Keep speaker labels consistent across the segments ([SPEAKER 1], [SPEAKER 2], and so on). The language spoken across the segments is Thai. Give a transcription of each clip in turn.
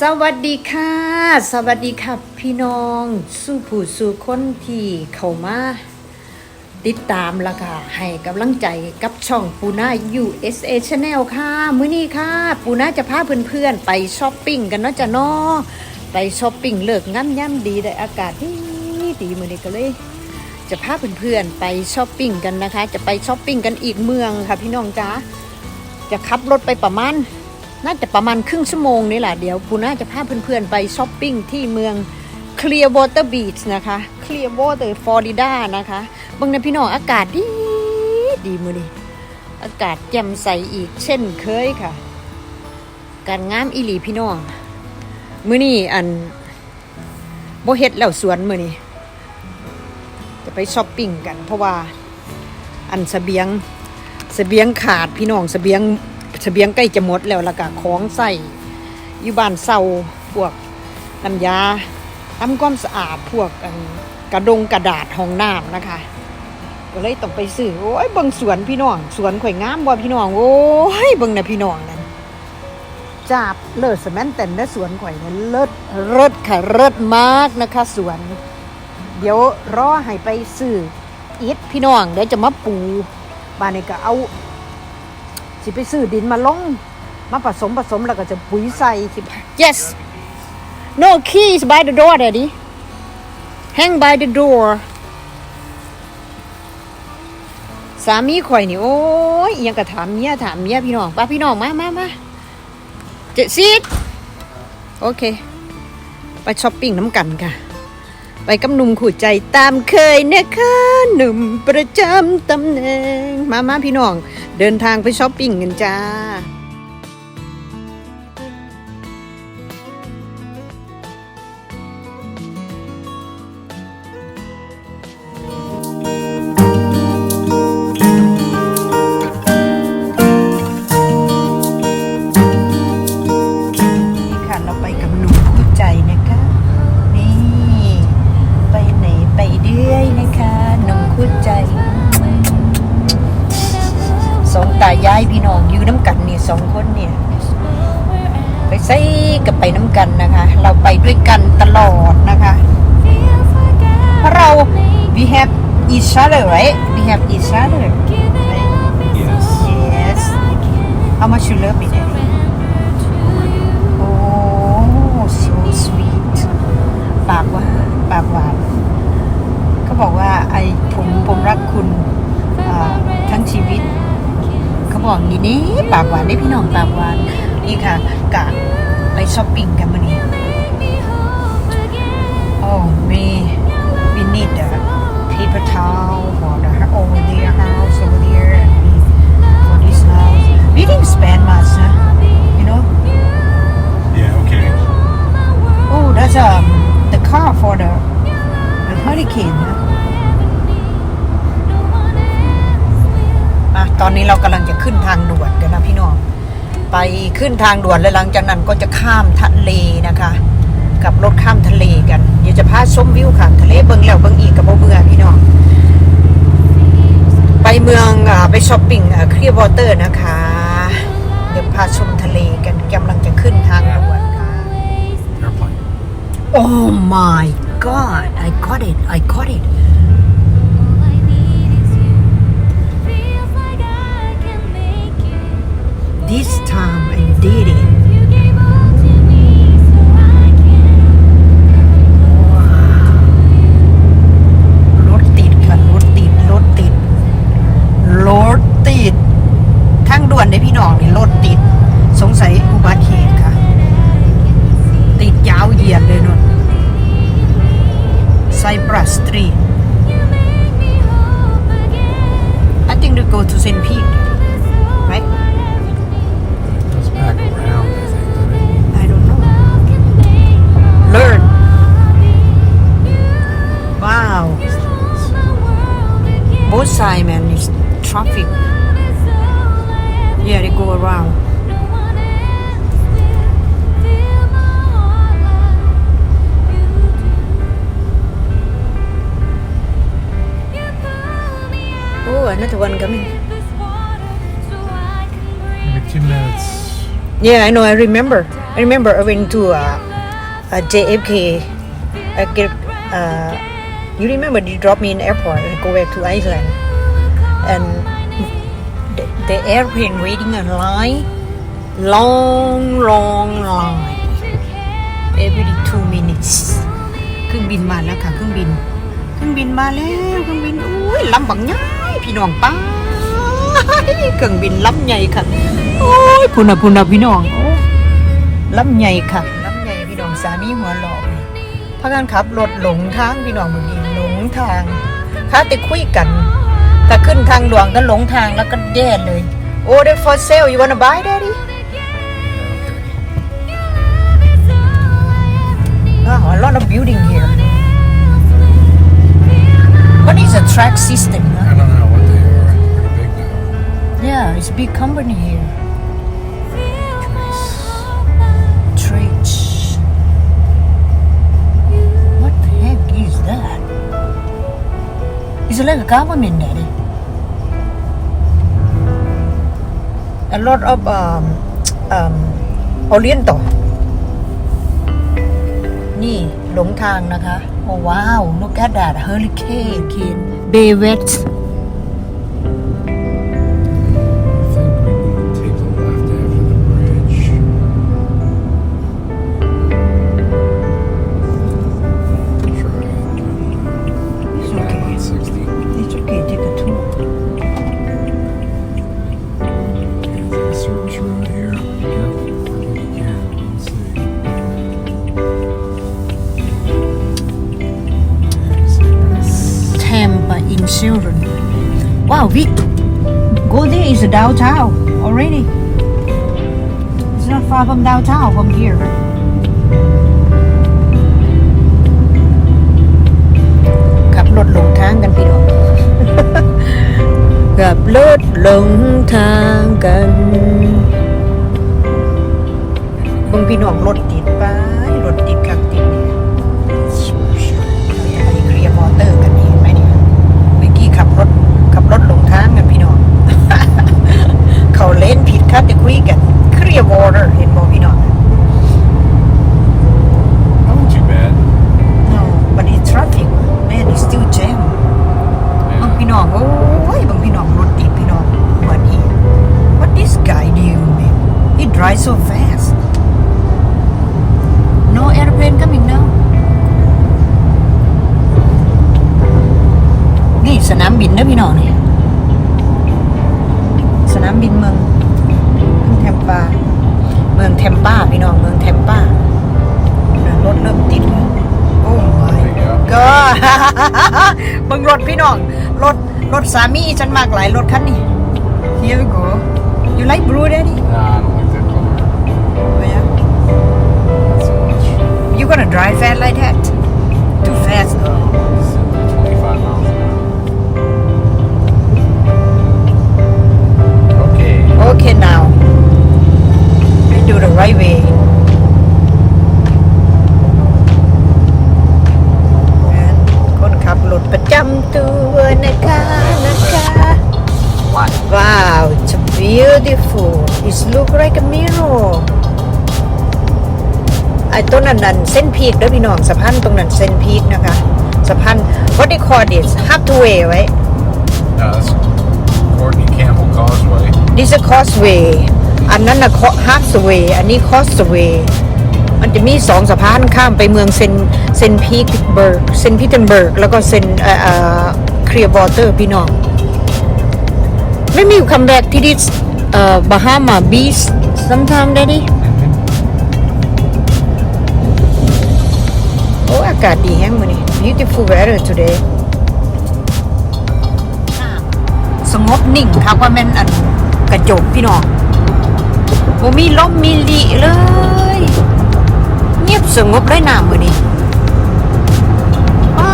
[SPEAKER 1] สวัสดีค่ะ สวัสดีค่ะพี่น้องสู้ผู้สู่คนที่เข้ามา ติดตามล้วก็ให้กำลังใจกับช่องปูนา USA Channel ค่ะ มื้อนี้ค่ะ ปูนาจะพาเพื่อนๆ ไปช้อปปิ้งกันเนาะจ้ะเนาะไปช้อปปิ้งเลิกงามย่ำดีได้อากาศดีดีมื้อนี้ก็เลย จะพาเพื่อนๆ ไปช้อปปิ้งกันนะคะ จะไปช้อปปิ้งกันอีกเมืองค่ะพี่น้องจ้าจะขับรถไปประมาณ น่าจะประมาณครึ่งชั่วโมงนี่แหละเดี๋ยวปูน่าจะพาเพื่อนๆ ไปช้อปปิ้งที่เมือง Clearwater Beach นะคะ Clearwater Florida นะคะบางในพี่น้องอากาศดีดีมือดีอากาศแจ่มใสอีกเช่นเคยค่ะ การงามอีหลีพี่น้อง มือนี้อันโบเฮ็ดแล้วสวนมือนี้จะไปช้อปปิ้งกัน เพราะว่าอันเสบียงเสบียงขาดพี่น้องเสบียง เสบียงใกล้จะหมดแล้วล้วก็ของใส่อยู่บ้านเศร้าพวกน้ำยาทำความสะอาดพวกกระดงกระดาษห้องน้ำนะคะ ก็เลยต้องไปซื้อโอ้ยเบิ่งสวนพี่น้องสวนข่อยงามบ่พี่น้องโอ้ยเบิ่งนะพี่น้องนั่นจาบเลิศสแมนเต็นนะสวนข่อยนั่นเลิศเลิศค่ะเลิศมากนะคะ สวน เดี๋ยวรอให้ไปซื้ออิฐพี่น้องเดี๋ยวจะมาปูบ้านนี้ก็เอา สิไปซื้อดินมาลง มาผสมผสมแล้วก็จะปุ๋ยใส่สิ yes no keys by the door daddy hang by the door สามีข่อยนี่โอ้ยยังกะถามเมียถามเมียพี่น้องป้าพี่น้องมามามาเจ็ดซีดโอเค ไปช้อปปิ้งน้ำกันค่ะ ไปกับหนุ่มขู่ใจตามเคยนะคะหนุ่มประจำตำแหน่งมามาพี่น้อง เดินทางไปช้อปปิ้งกันจ้าายายพี่น้องอยู่น้ำกันนี่สองคนเนี่ยไปใส่กับไปน้ำกันนะคะ เราไปด้วยกันตลอดนะคะเพราะเรา we have each other right we have each other right?
[SPEAKER 2] Yes.
[SPEAKER 1] yes how much you love me นี่ค่ะกะไปช้อปปิ้งกันมานี่โอ้มี we need the paper towel for the over there house over there and we for this house we didn't spend much huh? you know
[SPEAKER 2] Yeah, okay.
[SPEAKER 1] oh that's um the car for the the hurricane นะอะตอนนี้เรากำลังจะขึ้นทางด่วนกันนะพี่น้อง ไปขึ้นทางด่วนแล้วหลังจากนั้นก็จะข้ามทะเลนะคะกับรถข้ามทะเลกัน เดี๋ยวจะพาชมวิวข้ามทะเลเบิ้งแล้วเบิ้งอีกกับโบเบื่อพี่น้องไปเมืองอ่าไปช้อปปิ้งเคลียร์วอเตอร์นะคะ เดี๋ยวพาชมทะเลกันกำลังจะขึ้นทางด่วนค่ะ
[SPEAKER 2] Airplane.
[SPEAKER 1] Oh my god I got it I got it this time I did it รถติดค่ะ รถติด รถติด รถติด ทางด่วนได้พี่น้องนี่รถติด สงสัยอุบัติเหตุค่ะ ติดยาวเหยียดเลยนุ่นไซปรัสสตรี I think they go to St. Pete oh another one coming
[SPEAKER 2] Maybe two minutes.
[SPEAKER 1] Yeah, I know. I remember. I remember I went to uh, uh, JFK. I get, uh, you remember you dropped me in airport and go back to Iceland, and the, the airplane waiting in line, long, long line. Every two minutes. เครื่องบินมาแล้วค่ะเครื่องบิน เครื่องบินมาแล้วเครื่องบินอุ้ยลำบังใหญ่ พี่น้องป้าเครื่องบินลำใหญ่ค่ะโอ้ยพุ่นน่ะพุ่นน่ะพี่น้องโอ้ลำใหญ่ค่ะลำใหญ่พี่น้องสามีหัวหลอกพากันขับรถหลงทางพี่น้องเมื่อกี้หลงทางค้าต่คุยกันถ้าขึ้นทางด่วนก็หลงทางแล้วก็แย่เลย โอ้ they for sale you wanna buy daddy Wow, a lot of building here. What is a track system?
[SPEAKER 2] I
[SPEAKER 1] Huh? Yeah, it's a big company here. Traits. What the heck is that? Is like a government, Daddy? A lot of um, um, Oriental. นี่หลงทางนะคะ โอ้ว้าว look at that hurricane Bay West Wow, we go there is downtown already. It's not far from downtown from here. right? ขับรถหลงทางกันพี่น้องขับรถหลงทางกันเบางพี่น้องรถติดไปรถติดกักติดเนี่ เล่นผิดคัดจะคุยกันเคลียร์วอเตอร์เห็นบอพี่น้อง
[SPEAKER 2] Not too bad.
[SPEAKER 1] no but it's traffic man it's still jam บาง
[SPEAKER 2] Yeah.
[SPEAKER 1] พี่น้องโอ้ยบางพี่น้องรถติดพี่น้องวันนี้ what this guy do man he drives so fast no airplane coming now นี่สนามบินนะพี่น้องนี่สนามบินเมืองเมืองแทม ปาเมืองแทมปาพี่น้องเมืองแทมปารถเริ่มติดแล้วโอ้ my ก็เบิ่งรถพี่น้องรถรถสามีฉันมากหลายรถคันนี้ Here we go You like blue daddy
[SPEAKER 2] Nah, I don't like that color.
[SPEAKER 1] Oh, yeah.
[SPEAKER 2] Not so much.
[SPEAKER 1] You gonna drive fast like that Too fast though do the right way คนขับรถประจำตัวนะคะนะคะ
[SPEAKER 2] What?
[SPEAKER 1] Wow it's beautiful it look like a mirror ไอ้ต้นนั้นนั่นเส้นพีกเด้วยพี่น้องสะพานตรงนั้นเส้นพีกนะคะสะพาน what they call this half the way ไว้
[SPEAKER 2] No, that's Courtney Campbell Causeway.
[SPEAKER 1] this is causeway อันนั้นนะ half the way อันนี้ causeway มันจะมีสองสะพานข้ามไปเมืองเซนเซนพีทเบิร์กเซนพีเทนเบิร์กแล้วก็เซนเอ่อเอ่อเคลียร์วอเตอร์พี่น้อง ไม่มี come back ที่ this เอ่อ Bahama Beach sometime daddy โอ้อากาศดีแฮงมื้อนี้ beautiful weather today สงบนิ่งครับว่าแม่นอันกระจกพี่น้อง บ่มีลมมีลีเลย เงียบสงบเลยน้ำมือนี้อ้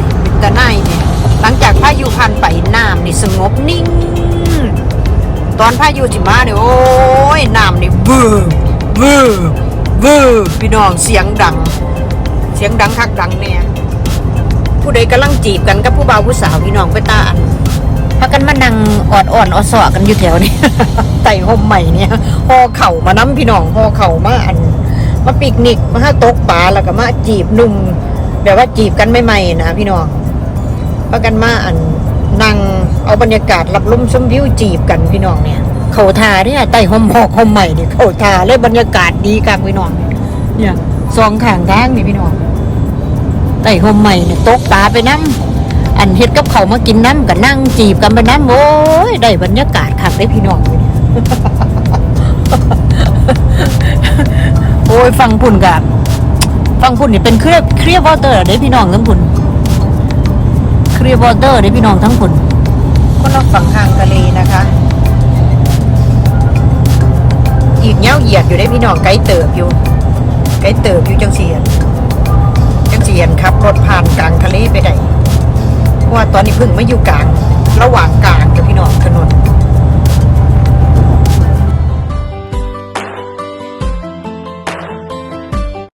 [SPEAKER 1] ยเป็นตาหนายเนี่ยหลังจากพายุผ่านไปน้ำนี่สงบนิ่ง ตอนพายุที่มาเนี่ยโอ้ยน้ำนี่บึ้มบึ้มบึ้มพี่น้องเสียงดัง เสียงดังคักดังเนี่ยผู้ใดกำลังจีบกันกับผู้บ่าวผู้สาวพี่น้องไปตาอัน พากันมานั่งออดอ่อนออสอกันอยู่แถวนี้ไต่ห่มใหม่เนี่ยห่อเข่ามาน้ำพี่น้องห่อเข่ามาอัน มาปิกนิกมาหาตกปลาแล้วก็มาจีบหนุ่มแบบว่าจีบกันใหม่ๆนะพี่น้องพากันมาอันนั่งเอาบรรยากาศรับลมชมวิวจีบกันพี่น้องเนี่ย เขาทาเนี่ยไต่ห่มหอกห่มใหม่เนี่ยเขาทาเลยบรรยากาศดีกักพี่น้อง เนี่ยสองข้างทางนี่พี่น้องไต่ห่มใหม่เนี่ยตกปลาไปน้ำ อันเฮ็ดกับเขามากินน้ำกับนั่งจีบกันไปน้ำโอ้ยได้บรรยากาศคักได้พี่น้องเลยเนี่ยโอ้ยฟังพุ่นกับฟังพุ่นนี่เป็นเครียเครียวอเตอร์ได้พี่น้องทั้งพุ่นเครียวอเตอร์ได้พี่น้องทั้งพุ่นคนละฝั่งทางทะเลนะคะ อีกเงี้ยวเหยียดอยู่ได้พี่น้องไกลเติบอยู่ไกลเติบอยู่จังเสียนจังเสียนครับรถผ่านกลางทะเลไปได้ ว่าตอนนี้เพิ่งมาอยู่กลาง ระหว่างกลางกับพี่น้องถนน